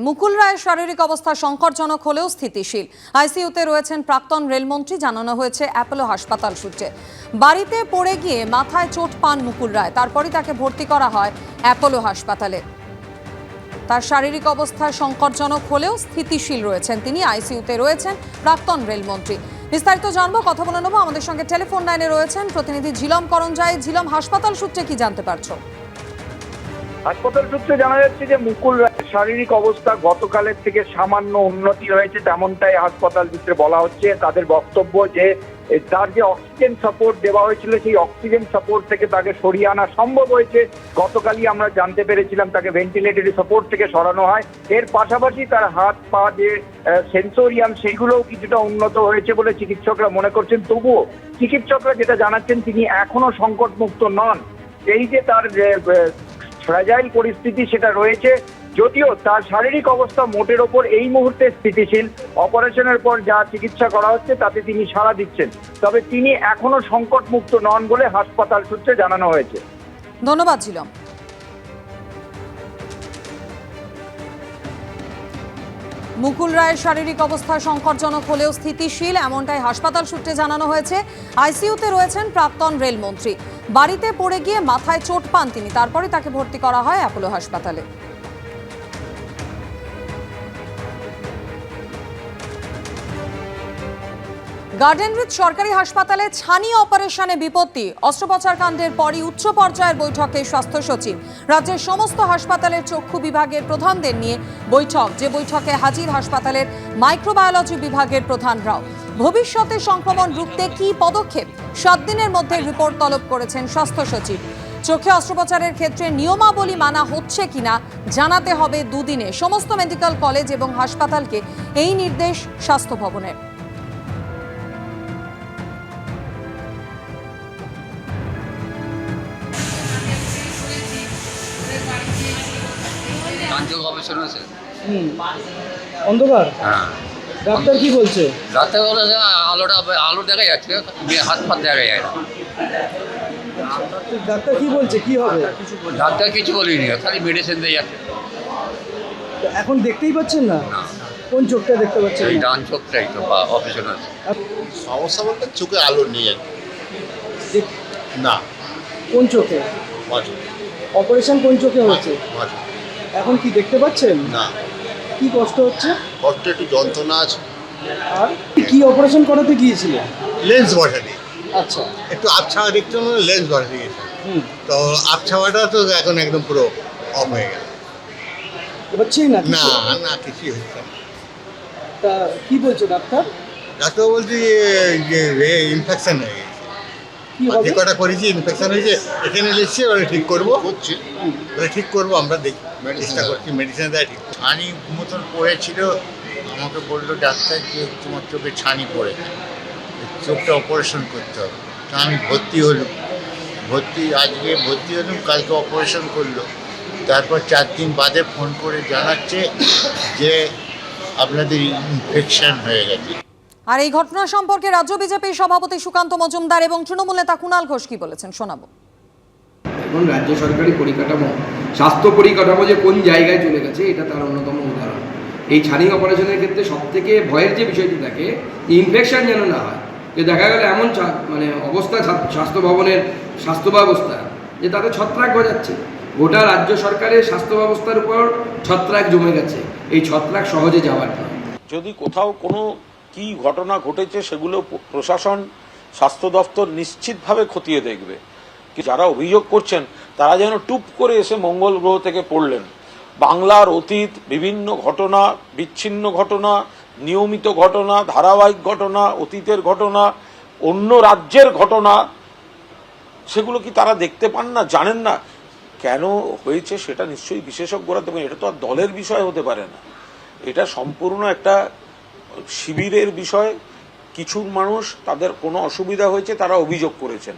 মুকুল রায়ের শারীরিক অবস্থা সংকটজনক হলেও স্থিতিশীল। আইসিইউতে রয়েছেন প্রাক্তন রেলমন্ত্রী, জানানো হয়েছে অ্যাপোলো হাসপাতাল সূত্রে। বাড়িতে পড়ে গিয়ে মাথায় চোট পান মুকুল রায়, তারপরই তাকে ভর্তি করা হয় অ্যাপোলো হাসপাতালে। তার শারীরিক অবস্থা সংকটজনক হলেও স্থিতিশীল রয়েছেন তিনি। আইসিইউতে রয়েছেন প্রাক্তন রেলমন্ত্রী। বিস্তারিত জানব, কথা বলে নেব। আমাদের সঙ্গে টেলিফোন লাইনে রয়েছেন প্রতিনিধি ঝিলম করঞ্জাই। ঝিলম, হাসপাতাল সূত্রে কি জানতে পারছ? হাসপাতাল সূত্রে জানা যাচ্ছে যে মুকুল রায়ের শারীরিক অবস্থা গতকালের থেকে সামান্য উন্নতি হয়েছে, তেমনটাই হাসপাতাল সূত্রে বলা হচ্ছে। তাদের বক্তব্য যে তার যে অক্সিজেন সাপোর্ট দেওয়া হয়েছিল, সেই অক্সিজেন সাপোর্ট থেকে তাকে সরিয়ে আনা সম্ভব হয়েছে। গতকালই আমরা জানতে পেরেছিলাম তাকে ভেন্টিলেটরি সাপোর্ট থেকে সরানো হয়। এর পাশাপাশি তার হাত, পা যে সেন্সোরিয়াম সেগুলোও কিছুটা উন্নত হয়েছে বলে চিকিৎসকরা মনে করছেন। তবুও চিকিৎসকরা যেটা জানাচ্ছেন, তিনি এখনও সংকটমুক্ত নন। এই যে তার ফ্র্যাজাইল পরিস্থিতি সেটা রয়েছে, যদিও তার শারীরিক অবস্থা মোটের ওপর এই মুহূর্তে স্থিতিশীল। অপারেশনের পর যা চিকিৎসা করা হচ্ছে তাতে তিনি সাড়া দিচ্ছেন। তবে তিনি এখনও সংকটমুক্ত নন বলে হাসপাতাল সূত্রে জানানো হয়েছে। ধন্যবাদ, ঝিলম। মুকুল রায়ের শারীরিক অবস্থা সংকটজনক হলেও স্থিতিশীল, এমনটাই হাসপাতাল সূত্রে জানানো হয়েছে। আইসিইউতে রয়েছেন প্রাক্তন রেলমন্ত্রী। বাড়িতে পড়ে গিয়ে মাথায় চোট পান তিনি তারপরে তাকে ভর্তি করা হয় অ্যাপোলো হাসপাতালে। গার্ডেন রিচ সরকারি হাসপাতালে ছানি অপারেশনে বিপত্তি। অস্ত্রোপচার কাণ্ডের পরই উচ্চ পর্যায়ের বৈঠকে স্বাস্থ্য সচিব। রাজ্যের সমস্ত হাসপাতালের চক্ষু বিভাগের প্রধানদের নিয়ে বৈঠক, যে বৈঠকে হাজির হাসপাতালের মাইক্রোবায়োলজি বিভাগের প্রধানরাও। ভবিষ্যতে সংক্রমণ রুখতে কী পদক্ষেপ? সাত দিনের মধ্যে রিপোর্ট তলব করেছেন স্বাস্থ্য সচিব। চোখে অস্ত্রোপচারের ক্ষেত্রে নিয়মাবলী মানা হচ্ছে কিনা জানাতে হবে দুদিনে। সমস্ত মেডিকেল কলেজ এবং হাসপাতালকে এই নির্দেশ স্বাস্থ্য ভবনের। কাঞ্চন গবেষণা আছে। হুম। অন্ধকার? হ্যাঁ। ডাক্তার কি বলছে? রাতে বলে যে আলোটা আলো দেখা যাচ্ছে হাত ফাত দেখা যায় না। ডাক্তার কি বলছে? কি হবে? ডাক্তার কিছু বলিনি খালি মেডিসিন দিয়ে যাচ্ছে। এখন দেখতেই পাচ্ছেন না? না। কোন চোখটা দেখতে পাচ্ছেন এই ডান চোখটাই তো অপারেশন আছে। সমস্যা বলতে চোখে আলো নেই। না। কোন চোখে? অপারেশন কোন চোখে হচ্ছে এখন কি দেখতে পাচ্ছেন? না। কি কষ্ট হচ্ছে? কষ্ট একটু যন্ত্রণা আছে। আর কি অপারেশন করাতে গিয়েছিলেন লেন্স বসানি আচ্ছা। একটু আবছাওয়া দেখতে লেন্স বসাতে হুম। তো আবছাওয়াটা তো এখন একদম পুরো অফ হয়ে গেল। হচ্ছেই না না না কিছুই হচ্ছে তা কি বলছো ডাক্তার? ডাক্তার বলছি যে ইনফেকশন হয়ে গেছে। যে কটা করেছি ইনফেকশন হয়েছে এখানে লিখছি ওটা ঠিক করব। করছি। ওটা ঠিক করব আমরা দেখি। চেষ্টা করছি মেডিসিন দেয় ঠিক। ছানি মতন পড়েছিল আমাকে বলল ডাক্তার যে তোমার চোখে ছানি পড়েছে চোখটা অপারেশন করতে হবে। তা আমি ভর্তি হলাম। ভর্তি আজকে ভর্তি হলাম কালকে অপারেশন করল। তারপর চার দিন বাদে ফোন করে জানাচ্ছে যে আপনাদের ইনফেকশন হয়ে গেছে। আর এই ঘটনা সম্পর্কে রাজ্য বিজেপির সভাপতি সুকান্ত মজুমদার এবং তৃণমূল নেতা কুণাল ঘোষ কি বলেছেন শোনাবো। এখন রাজ্য সরকারি পরিকাঠামো স্বাস্থ্য পরিকাঠামো যে কোন জায়গায় চলে গেছে এটা তার অন্যতম উদাহরণ। এই ছানি অপারেশনের ক্ষেত্রে সবথেকে ভয়ের যে বিষয়টি থাকে ইনফেকশন যেন না হয় যে দেখা গেল এমন চা- মানে অবস্থা স্বাস্থ্য ভবনের স্বাস্থ্য ব্যবস্থা যে তাতে ছত্রাক গজাচ্ছে। গোটা রাজ্য সরকারের স্বাস্থ্য ব্যবস্থার উপর ছত্রাক জমে গেছে। এই ছত্রাক সহজে যাওয়ার যদি কোথাও কোনো কি ঘটনা ঘটেছে সেগুলো প্রশাসন, স্বাস্থ্য দফতর নিশ্চিতভাবে খতিয়ে দেখবে। যারা অভিযোগ করছেন, তারা যেন টুপ করে এসে মঙ্গল গ্রহ থেকে পড়লেন। বাংলার অতীত, বিভিন্ন ঘটনা, বিচ্ছিন্ন ঘটনা, নিয়মিত ঘটনা, ধারাবাহিক ঘটনা, অতীতের ঘটনা, অন্য রাজ্যের ঘটনা, সেগুলো কি তারা দেখতে পান না, জানেন না? কেন হয়েছে সেটা নিশ্চয়ই বিশেষজ্ঞরা দেবেন এটা তো আর দলের বিষয় হতে পারে না। এটা সম্পূর্ণ একটা শিবিরের বিষয়ে কিছু মানুষ তাদের কোনো অসুবিধা হয়েছে, তারা অভিযোগ করেছেন।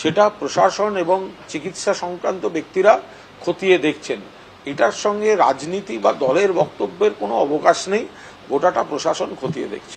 সেটা প্রশাসন এবং চিকিৎসা সংক্রান্ত ব্যক্তিরা খতিয়ে দেখছেন। এটার সঙ্গে রাজনীতি বা দলের বক্তব্যের কোনো অবকাশ নেই, গোটাটা প্রশাসন খতিয়ে দেখছে।